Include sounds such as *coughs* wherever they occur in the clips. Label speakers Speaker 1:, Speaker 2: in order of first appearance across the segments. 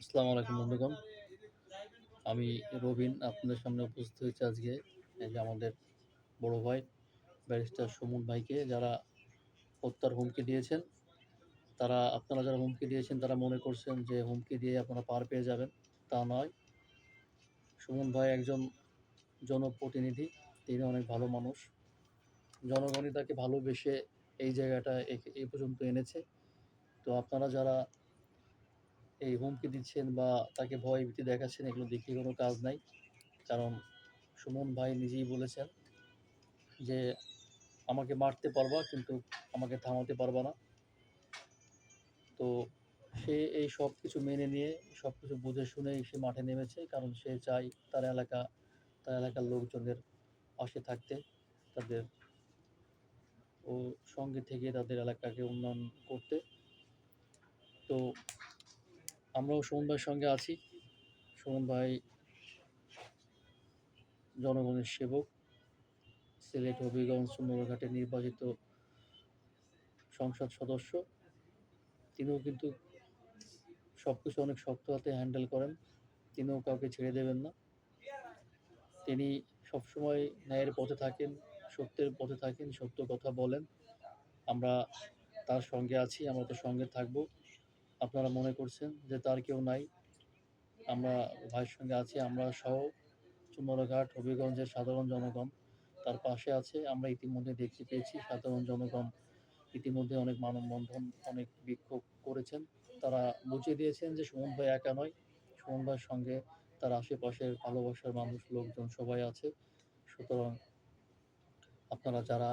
Speaker 1: আসসালামু আলাইকুম বন্ধুগণ। আমি রবিন, আপনাদের সামনে উপস্থিত হয়েছি আজকে। যে আমাদের বড় ভাই, ব্যারিস্টার সুমন ভাইকে যারা হত্যার হুমকি দিয়েছেন, তারা, আপনারা যারা হুমকি দিয়েছেন, তারা মনে করছেন যে হুমকি দিয়ে আপনারা পার পেয়ে যাবেন। তা নয়। সুমন ভাই একজন জনপ্রতিনিধি, তিনি অনেক ভালো মানুষ। জনগণই তাকে ভালোবেসে এই জায়গাটা এই পর্যন্ত এনেছে। তো আপনারা যারা এই হুমকি দিচ্ছেন বা তাকে ভয় ভীতি দেখাচ্ছেন, এগুলো দেখিয়ে কোনো কাজ নাই। কারণ সুমন ভাই নিজেই বলেছেন যে, আমাকে মারতে পারবা, কিন্তু আমাকে থামাতে পারবা না। তো সে এই সব কিছু মেনে নিয়ে, সব কিছু বুঝে শুনে সে মাঠে নেমেছে, কারণ সে চায় তার এলাকা, তার এলাকার লোকজনের পাশে থাকতে, তাদের ও সঙ্গে থেকে তাদের এলাকাকে উন্নয়ন করতে। তো আমরাও সুমন ভাইয়ের সঙ্গে আছি। সুমন ভাই জনগণের সেবক, সিলেট হবিগঞ্জ সুন্দরঘাটে নির্বাচিত সংসদ সদস্য। তিনিও কিন্তু সব কিছু অনেক শক্ত হাতে হ্যান্ডেল করেন। তিনিও কাউকে ছেড়ে দেবেন না। তিনি সবসময় ন্যায়ের পথে থাকেন, সত্যের পথে থাকেন, সত্য কথা বলেন। আমরা তার সঙ্গে আছি, আমরা তো সঙ্গে থাকব। আপনারা মনে করছেন যে তার কেউ নাই? আমরা ভাইয়ের সঙ্গে আছি, আমরা সহ চুমরঘাট হবিগঞ্জের সাধারণ জনগণ তার পাশে আছে। আমরা ইতিমধ্যে দেখতে পেয়েছি, সাধারণ জনগণ ইতিমধ্যে অনেক মানববন্ধন, অনেক বিক্ষোভ করেছেন। তারা বুঝিয়ে দিয়েছেন যে সুমন ভাই একা নয়। সুমন ভাইয়ের সঙ্গে তার আশেপাশের ভালোবাসার মানুষ, লোকজন সবাই আছে। সুতরাং আপনারা যারা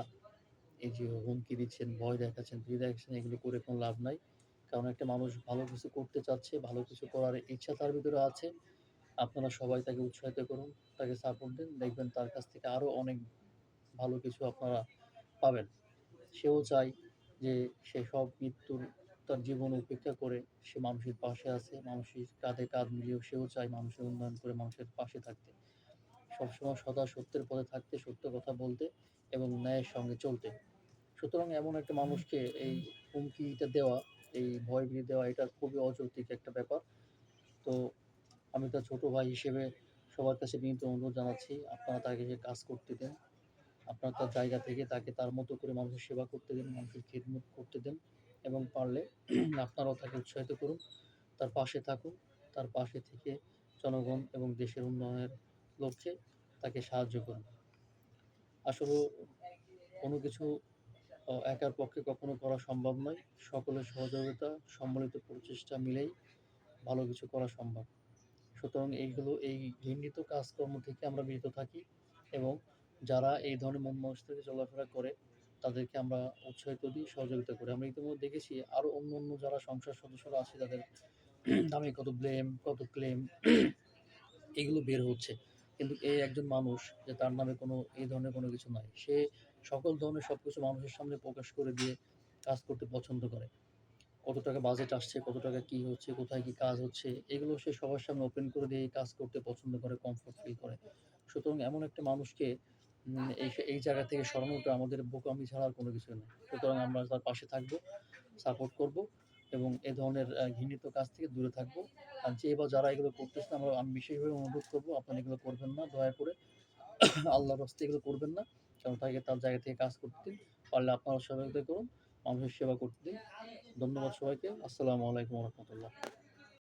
Speaker 1: এই যে হুমকি দিচ্ছেন, ভয় দেখাচ্ছেন ভয় দেখাচ্ছেন, এগুলো করে কোনো লাভ নাই। কারণ একটা মানুষ ভালো কিছু করতে চাচ্ছে, ভালো কিছু করার ইচ্ছা তার ভিতরে আছে। আপনারা সবাই তাকে উৎসাহিত করুন, তাকে সাপোর্ট দিন, দেখবেন তার কাছ থেকে আরও অনেক ভালো কিছু আপনারা পাবেন। সেও চায় যে সে সব মৃত্যুর তার জীবন উপেক্ষা করে সে মানুষের পাশে আছে, মানুষের কাঁধে কাঁধ মিলিয়েও সেও চায় মানুষের উন্নয়ন করে মানুষের পাশে থাকতে। সবসময় সদা সত্যের পথে থাকতে, সত্য কথা বলতে এবং ন্যায়ের সঙ্গে চলতে। সুতরাং এমন একটা মানুষকে এই হুমকিটা দেওয়া এই ভয় ভীতি দেওয়া, এটা খুবই অযৌক্তিক একটা ব্যাপার। তো আমি তার ছোট ভাই হিসেবে সবার কাছে বিনীত অনুরোধ জানাচ্ছি, আপনারা তাকে কাজ করতে দেন, আপনার তার জায়গা থেকে তাকে তার মতো করে মানুষের সেবা করতে দেন, মানুষের খেদমত করতে দেন এবং পারলে *clears throat* আপনারাও তাকে উৎসাহিত করুন। তার পাশে থাকুন, তার পাশে থেকে জনগণ এবং দেশের উন্নয়নের লক্ষ্যে তাকে সাহায্য করুন। আসলে কোনো কিছু একার পক্ষে কখনো করা সম্ভব নয়। সকলের সহযোগিতা, সম্মিলিত প্রচেষ্টা মিলেই ভালো কিছু করা সম্ভব। সুতরাং এইগুলো, এই ঘৃণিত কাজকর্ম থেকে আমরা বিরত থাকি এবং যারা এই ধরনের মন থেকে চলাফেরা করে, তাদেরকে আমরা উৎসাহিত দিই, সহযোগিতা করি। আমরা ইতিমধ্যে দেখেছি আরও অন্য অন্য যারা সংসদ সদস্যরা আছে, তাদের দামে কত ব্লেম কত ক্লেম এগুলো বের হচ্ছে। কিন্তু এই একজন মানুষ যে তার নামে কোনো, এই ধরনের কোনো কিছু নয়। সে সকল ধরনের সব কিছু মানুষের সামনে প্রকাশ করে দিয়ে কাজ করতে পছন্দ করে। কত টাকা বাজেট আসছে, কত টাকা কি হচ্ছে, কোথায় কি কাজ হচ্ছে, এগুলো সে সবার সামনে ওপেন করে দিয়ে কাজ করতে পছন্দ করে কমফোর্ট ফিল করে। সুতরাং এমন একটা মানুষকে এই এই জায়গা থেকে সরানোটা আমাদের বোকামি ছাড়া আর কোনো কিছু নেই। সুতরাং আমরা তার পাশে থাকব সাপোর্ট করব এবং এ ধরনের ঘৃণিত কাজ থেকে দূরে থাকব। আর যে বা যারা এগুলো করতেছেন আমরা, আমি বিশেষভাবে অনুরোধ করব, আপনারা এগুলো করবেন না, দয়া করে। *coughs* আল্লাহর রাস্তায় এগুলো করবেন না। কারণ তাকে তার জায়গা থেকে কাজ করতে দিন পারলে আপনারা সহযোগিতা করুন, মানুষের সেবা করতে দিন ধন্যবাদ সবাইকে, আসসালামু আলাইকুম রহমতুল্লাহ।